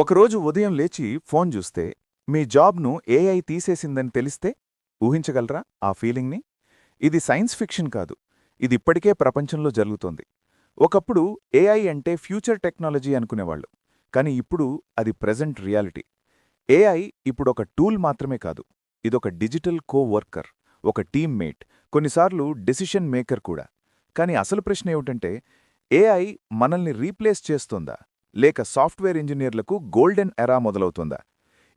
ఒకరోజు ఉదయం లేచి ఫోన్ చూస్తే మీ జాబ్ను ఏఐ తీసేసిందని తెలిస్తే ఊహించగలరా ఆ ఫీలింగ్ని? ఇది సైన్స్ ఫిక్షన్ కాదు ఇది ఇప్పటికే ప్రపంచంలో జరుగుతోంది. ఒకప్పుడు ఏఐ అంటే ఫ్యూచర్ టెక్నాలజీ అనుకునేవాళ్ళు కానీ ఇప్పుడు అది ప్రెజెంట్ రియాలిటీ. ఏఐ ఇప్పుడు ఒక టూల్ మాత్రమే కాదు ఇదొక డిజిటల్ కో వర్కర్ ఒక టీమ్మేట్ కొన్నిసార్లు డెసిషన్ మేకర్ కూడా. కానీ అసలు ప్రశ్న ఏమిటంటే ఏఐ మనల్ని రీప్లేస్ చేస్తోందా? లేక సాఫ్ట్వేర్ ఇంజనీర్లకు గోల్డెన్ ఎరా మొదలవుతుందా?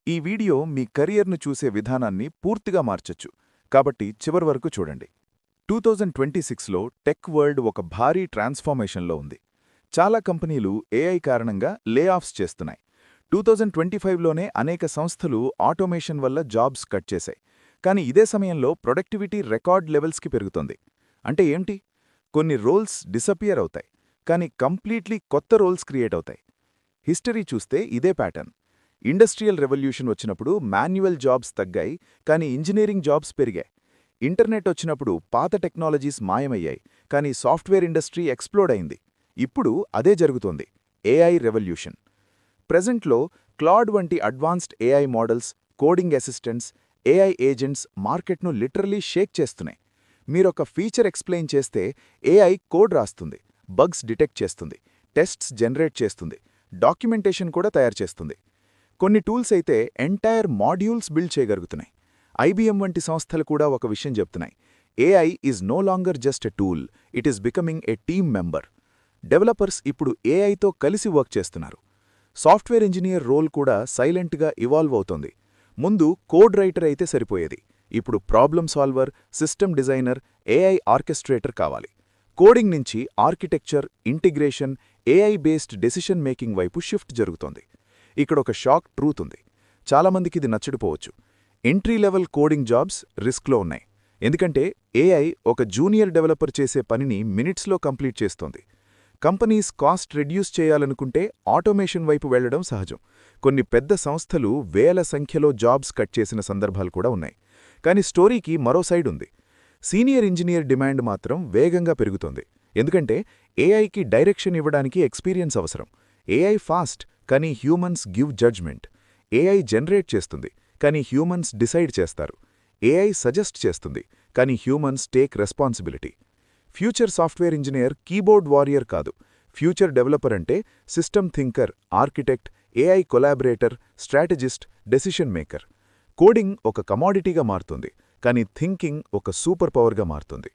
ఈ వీడియో మీ కెరియర్ను చూసే విధానాన్ని పూర్తిగా మార్చొచ్చు. కాబట్టి చివరి వరకు చూడండి. టూ థౌజండ్ ట్వంటీ సిక్స్లో టెక్ వరల్డ్ ఒక భారీ ట్రాన్స్ఫార్మేషన్లో ఉంది. చాలా కంపెనీలు ఏఐ కారణంగా లే ఆఫ్స్ చేస్తున్నాయి. టూ థౌజండ్ ట్వంటీ ఫైవ్లోనే అనేక సంస్థలు ఆటోమేషన్ వల్ల జాబ్స్ కట్ చేశాయి. కానీ ఇదే సమయంలో ప్రొడక్టివిటీ రికార్డ్ లెవెల్స్కి పెరుగుతుంది. అంటే ఏంటి? కొన్ని రోల్స్ డిసపియర్ అవుతాయి. కానీ కంప్లీట్లీ కొత్త రోల్స్ క్రియేట్ అవుతాయి. హిస్టరీ చూస్తే ఇదే ప్యాటర్న్. ఇండస్ట్రియల్ రెవల్యూషన్ వచ్చినప్పుడు మాన్యువల్ జాబ్స్ తగ్గాయి కానీ ఇంజనీరింగ్ జాబ్స్ పెరిగాయి. ఇంటర్నెట్ వచ్చినప్పుడు పాత టెక్నాలజీస్ మాయమయ్యాయి కానీ సాఫ్ట్వేర్ ఇండస్ట్రీ ఎక్స్ప్లోడ్ అయింది. ఇప్పుడు అదే జరుగుతోంది. AI revolution. ప్రెజెంట్లో క్లాడ్ వంటి advanced AI models coding assistants AI agents మార్కెట్ను లిటరలీ షేక్ చేస్తున్నాయి. మీరొక ఫీచర్ ఎక్స్ప్లెయిన్ చేస్తే ఏఐ కోడ్ రాస్తుంది. బగ్స్ డిటెక్ట్ చేస్తుంది టెస్ట్స్ జనరేట్ చేస్తుంది డాక్యుమెంటేషన్ కూడా తయారు చేస్తుంది. కొన్ని టూల్స్ అయితే ఎంటైర్ మాడ్యూల్స్ బిల్డ్ చేయగలుగుతున్నాయి. ఐబీఎం వంటి సంస్థలు కూడా ఒక విషయం చెప్తున్నాయి. AI is no longer just a tool it is becoming a team member developers ఇప్పుడు ఏఐతో కలిసి వర్క్ చేస్తున్నారు. సాఫ్ట్వేర్ ఇంజనీర్ రోల్ కూడా సైలెంట్గా ఇవాల్వ్ అవుతోంది. ముందు కోడ్ రైటర్ అయితే సరిపోయేది. ఇప్పుడు problem solver system designer AI orchestrator కావాలి. కోడింగ్ నుంచి architecture integration AI based decision making వైపు షిఫ్ట్ జరుగుతోంది. ఇక్కడ ఒక షాక్ ట్రూత్ ఉంది. చాలామందికి ఇది నచ్చడిపోవచ్చు. ఎంట్రీ లెవెల్ కోడింగ్ జాబ్స్ రిస్క్లో ఉన్నాయి. ఎందుకంటే ఏఐ ఒక జూనియర్ డెవలపర్ చేసే పనిని మినిట్స్లో కంప్లీట్ చేస్తోంది. కంపెనీస్ కాస్ట్ రెడ్యూస్ చేయాలనుకుంటే ఆటోమేషన్ వైపు వెళ్ళడం సహజం. కొన్ని పెద్ద సంస్థలు వేల సంఖ్యలో జాబ్స్ కట్ చేసిన సందర్భాలు కూడా ఉన్నాయి. కానీ స్టోరీకి మరో సైడ్ ఉంది. సీనియర్ ఇంజనీర్ డిమాండ్ మాత్రం వేగంగా పెరుగుతోంది. ఎందుకంటే ఏఐకి డైరెక్షన్ ఇవ్వడానికి ఎక్స్పీరియన్స్ అవసరం. ఏఐ ఫాస్ట్ కానీ humans give judgement. AI generate చేస్తుంది కానీ హ్యూమన్స్ డిసైడ్ చేస్తారు. ఏఐ సజెస్ట్ చేస్తుంది కానీ humans take responsibility. Future software engineer keyboard warrior కాదు. ఫ్యూచర్ డెవలపర్ అంటే system thinker architect AI collaborator strategist decision maker. Coding ఒక కమాడిటీగా మారుతుంది. కానీ థింకింగ్ ఒక సూపర్ పవర్గా మారుతుంది.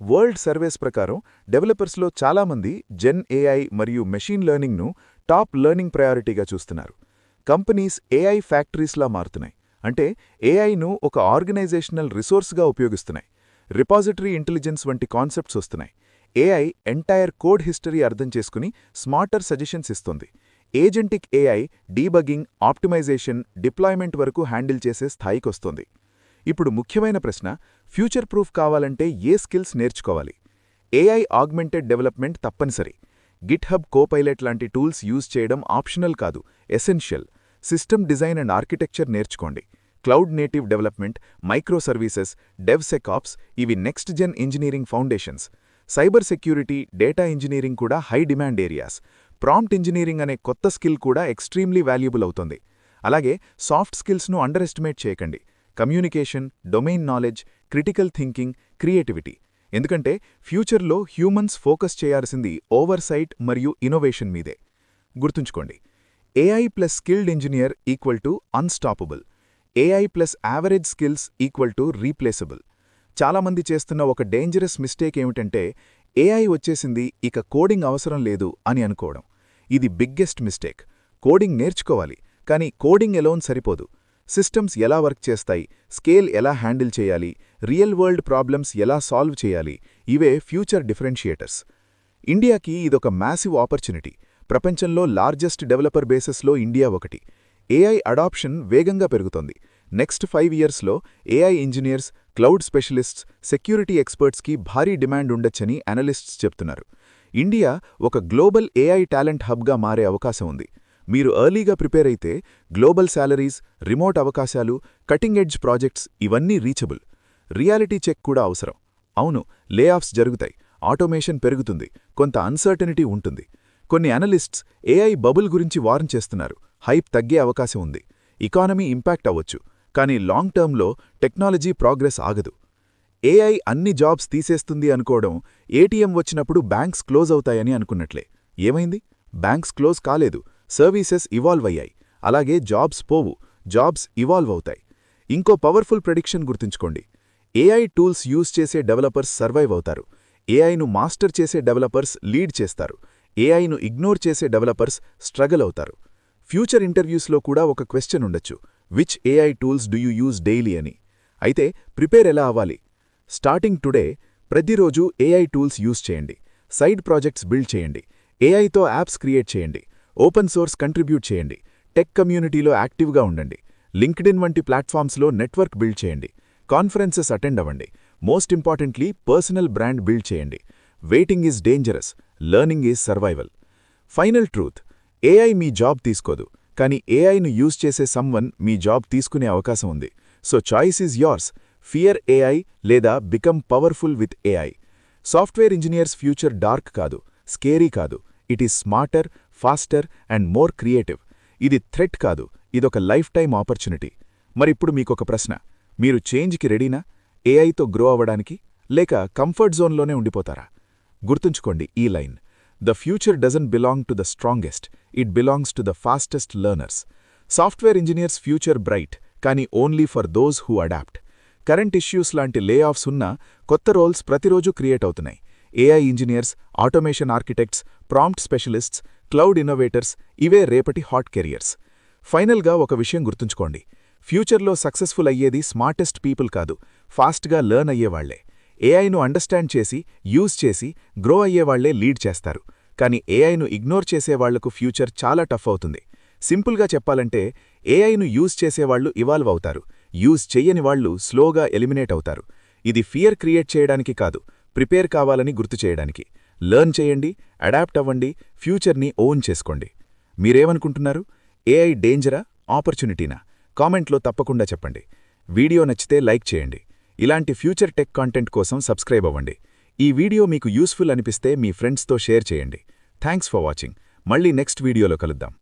వరల్డ్ సర్వేస్ ప్రకారం డెవలపర్స్లో చాలామంది జెన్ ఏఐ మరియు మెషీన్ లెర్నింగ్ను టాప్ లెర్నింగ్ ప్రయారిటీగా చూస్తున్నారు. కంపెనీస్ ఏఐ ఫ్యాక్టరీస్లా మారుతున్నాయి. అంటే ఏఐను ఒక ఆర్గనైజేషనల్ రిసోర్స్గా ఉపయోగిస్తున్నాయి. రిపాజిటరీ ఇంటెలిజెన్స్ వంటి కాన్సెప్ట్స్ వస్తున్నాయి. ఏఐ ఎంటైర్ కోడ్ హిస్టరీ అర్థం చేసుకుని స్మార్టర్ సజెషన్స్ ఇస్తుంది. Agentic AI debugging optimisation deployment వరకు హ్యాండిల్ చేసే స్థాయికొస్తుంది ఇప్పుడు ముఖ్యమైన ప్రశ్న ఫ్యూచర్ ప్రూఫ్ కావాలంటే ఏ స్కిల్స్ నేర్చుకోవాలి? ఏఐ ఆగ్మెంటెడ్ డెవలప్మెంట్ తప్పనిసరి. గిట్హబ్ కోపైలెట్ లాంటి టూల్స్ యూజ్ చేయడం ఆప్షనల్ కాదు essential. System design and architecture నేర్చుకోండి. Cloud native development micro services DevSecOps ఇవి next gen engineering foundations cyber security data engineering కూడా high demand areas prompt engineering అనే కొత్త skill కూడా ఎక్స్ట్రీమ్లీ వాల్యుబుల్ అవుతుంది. అలాగే సాఫ్ట్ స్కిల్స్ను అండర్ ఎస్టిమేట్ చేయకండి. Communication domain knowledge critical thinking creativity. ఎందుకంటే ఫ్యూచర్లో హ్యూమన్స్ ఫోకస్ చేయాల్సింది ఓవర్సైట్ మరియు ఇన్నోవేషన్ మీదే. గుర్తుంచుకోండి AI plus skilled engineer equal to unstoppable. AI plus average skills equal to replaceable. చాలామంది చేస్తున్న ఒక డేంజరస్ మిస్టేక్ ఏమిటంటే ఏఐ వచ్చేసింది ఇక కోడింగ్ అవసరం లేదు అని అనుకోవడం. ఇది బిగ్గెస్ట్ మిస్టేక్. కోడింగ్ నేర్చుకోవాలి కానీ కోడింగ్ ఎలోన్ సరిపోదు. సిస్టమ్స్ ఎలా వర్క్ చేస్తాయి స్కేల్ ఎలా హ్యాండిల్ చేయాలి రియల్ వరల్డ్ ప్రాబ్లమ్స్ ఎలా సాల్వ్ చేయాలి ఇవే ఫ్యూచర్ డిఫరెన్షియేటర్స్. ఇండియాకి ఇదొక మ్యాసివ్ ఆపర్చునిటీ. ప్రపంచంలో లార్జెస్ట్ డెవలపర్ బేసెస్లో ఇండియా ఒకటి. ఏఐ అడాప్షన్ వేగంగా పెరుగుతోంది. నెక్స్ట్ ఫైవ్ ఇయర్స్లో AI engineers cloud specialists security ఎక్స్పర్ట్స్కి భారీ డిమాండ్ ఉండొచ్చని అనలిస్ట్స్ చెప్తున్నారు. ఇండియా ఒక గ్లోబల్ ఏఐ టాలెంట్ హబ్గా మారే అవకాశం ఉంది. మీరు ఎర్లీగా ప్రిపేర్ అయితే గ్లోబల్ శాలరీస్ రిమోట్ అవకాశాలు కటింగ్ ఎడ్జ్ ప్రాజెక్ట్స్ ఇవన్నీ రీచబుల్. రియాలిటీ చెక్ కూడా అవసరం. అవును లేఆఫ్స్ జరుగుతాయి. ఆటోమేషన్ పెరుగుతుంది. కొంత అన్సర్టనిటీ ఉంటుంది. కొన్ని అనలిస్ట్స్ ఏఐ బబుల్ గురించి వార్న్ చేస్తున్నారు. హైప్ తగ్గే అవకాశం ఉంది. ఇకానమీ ఇంపాక్ట్ అవ్వచ్చు. కానీ లాంగ్ టర్మ్లో టెక్నాలజీ ప్రోగ్రెస్ ఆగదు. ఏఐ అన్ని జాబ్స్ తీసేస్తుంది అనుకోవడం ఏటీఎం వచ్చినప్పుడు బ్యాంక్స్ క్లోజ్ అవుతాయని అనుకున్నట్లే. ఏమైంది? బ్యాంక్స్ క్లోజ్ కాలేదు. సర్వీసెస్ ఇవాల్వ్ అయ్యాయి. అలాగే జాబ్స్ పోవు జాబ్స్ ఇవాల్వ్ అవుతాయి. ఇంకో పవర్ఫుల్ ప్రెడిక్షన్ గుర్తుంచుకోండి. ఏఐ టూల్స్ యూజ్ చేసే డెవలపర్స్ సర్వైవ్ అవుతారు. ఏఐను మాస్టర్ చేసే డెవలపర్స్ లీడ్ చేస్తారు. ఏఐను ఇగ్నోర్ చేసే డెవలపర్స్ స్ట్రగల్ అవుతారు. ఫ్యూచర్ ఇంటర్వ్యూస్లో కూడా ఒక క్వశ్చన్ ఉండొచ్చు. Which AI tools do you use daily అని. అయితే ప్రిపేర్ ఎలా అవ్వాలి? స్టార్టింగ్ టుడే ప్రతిరోజు ఏఐ టూల్స్ యూజ్ చేయండి. సైడ్ ప్రాజెక్ట్స్ బిల్డ్ చేయండి. ఏఐతో యాప్స్ క్రియేట్ చేయండి. ఓపెన్ సోర్స్ కంట్రిబ్యూట్ చేయండి. టెక్ కమ్యూనిటీలో యాక్టివ్గా ఉండండి. లింక్డ్ఇన్ వంటి ప్లాట్ఫామ్స్లో నెట్వర్క్ బిల్డ్ చేయండి. కాన్ఫరెన్సెస్ అటెండ్ అవ్వండి. Most importantly personal brand build చేయండి. Waiting is dangerous. Learning is survival. Final truth AI me job తీసుకోదు. కానీ ఏఐను యూజ్ చేసే సమ్వన్ మీ జాబ్ తీసుకునే అవకాశం ఉంది. So choice is yours. Fear AI లేదా become powerful with AI. Software engineers future dark కాదు స్కేరీ కాదు. It is smarter faster and more creative ఇది థ్రెట్ కాదు ఇదొక లైఫ్ టైం ఆపర్చునిటీ మరిప్పుడు మీకొక ప్రశ్న. మీరు చేంజ్కి రెడీనా? ఏఐతో గ్రో అవ్వడానికి లేక కంఫర్ట్ జోన్లోనే ఉండిపోతారా? గుర్తుంచుకోండి ఈ line. The future doesn't belong to the strongest it belongs to the fastest learners software engineers future bright కానీ only for those who adapt current issues లాంటి లే ఆఫ్స్ ఉన్న కొత్త రోల్స్ ప్రతిరోజు క్రియేట్ అవుతున్నాయి. AI engineers automation architects prompt specialists cloud innovators ఇవే రేపటి hot careers. ఫైనల్గా ఒక విషయం గుర్తుంచుకోండి. ఫ్యూచర్లో సక్సెస్ఫుల్ అయ్యేది స్మార్టెస్ట్ పీపుల్ కాదు ఫాస్ట్గా లర్న్ అయ్యేవాళ్ళే. ఏఐను అండర్స్టాండ్ చేసి యూజ్ చేసి గ్రో అయ్యేవాళ్ళే లీడ్ చేస్తారు. కానీ ఏఐను ఇగ్నోర్ చేసేవాళ్ళకు ఫ్యూచర్ చాలా టఫ్ అవుతుంది. సింపుల్గా చెప్పాలంటే ఏఐను యూజ్ చేసేవాళ్ళు ఇవాల్వ్ అవుతారు. యూజ్ చెయ్యని వాళ్ళు స్లోగా ఎలిమినేట్ అవుతారు. ఇది ఫియర్ క్రియేట్ చేయడానికి కాదు ప్రిపేర్ కావాలని గుర్తు చేయడానికి. లర్న్ చేయండి అడాప్ట్ అవ్వండి ఫ్యూచర్ని ఓన్ చేసుకోండి. మీరేమనుకుంటున్నారు? ఏఐ డేంజరా ఆపర్చునిటీనా? కామెంట్లో తప్పకుండా చెప్పండి. వీడియో నచ్చితే లైక్ చేయండి. ఇలాంటి ఫ్యూచర్ టెక్ కాంటెంట్ కోసం సబ్స్క్రైబ్ అవ్వండి. ఈ వీడియో మీకు యూస్ఫుల్ అనిపిస్తే మీ ఫ్రెండ్స్తో షేర్ చేయండి. Thanks for watching. మళ్ళీ నెక్స్ట్ వీడియోలో కలుద్దాం.